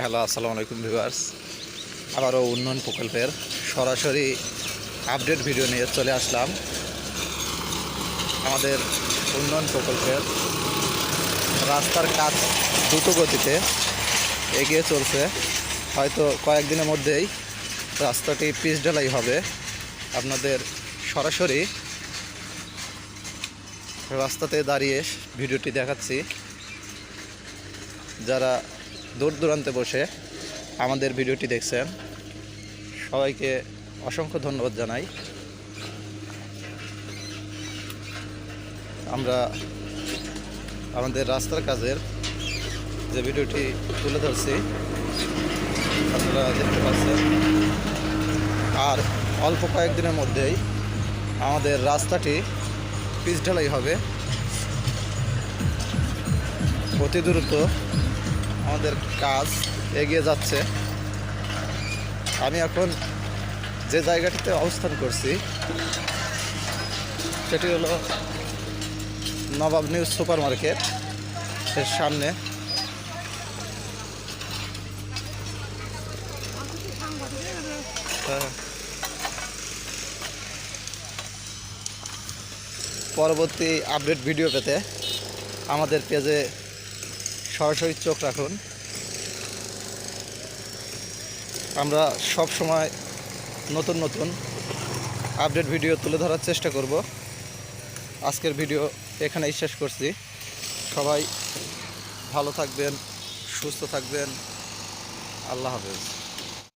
Hello আসসালামু আলাইকুম viewers. আবারও উন্নয়ন প্রকল্পের সরাসরি আপডেট ভিডিও নিয়ে চলে আসলাম। আমাদের উন্নয়ন প্রকল্পের রাস্তার কাজ দ্রুত গতিতে এগিয়ে চলছে। হয়তো কয়েকদিনের মধ্যেই রাস্তাটি পিচ ঢালাই হবে। আপনাদের সরাসরি রাস্তাতে দাঁড়িয়ে ভিডিওটি দেখাচ্ছি। যারা দূর দূরান্তে বসে আমাদের ভিডিওটি দেখছেন। সবাইকে অসংখ্য ধন্যবাদ জানাই। আমরা আমাদের রাস্তার কাজের যে ভিডিওটি তুলে ধরছি, আপনারা দেখতে পাচ্ছেন। আর অল্প কয়েকদিনের মধ্যেই আমাদের রাস্তাটি পিচ ঢালাই হবে। অতি দ্রুত আমাদের কাজ এগিয়ে যাচ্ছে আমি এখন যে জায়গাটিতে অবস্থান করছি, সেটি হলো নবাব নিউজ সুপার মার্কেট এর সামনে হ্যাঁ। পরবর্তী আপডেট ভিডিও পেতে আমাদের পেজে সরাসরি চোখ রাখুন। আমরা সব সময় নতুন নতুন আপডেট ভিডিও তুলে ধরার চেষ্টা করব। আজকের ভিডিও এখানেই শেষ করছি। সবাই ভালো থাকবেন, সুস্থ থাকবেন। আল্লাহ হাফেজ।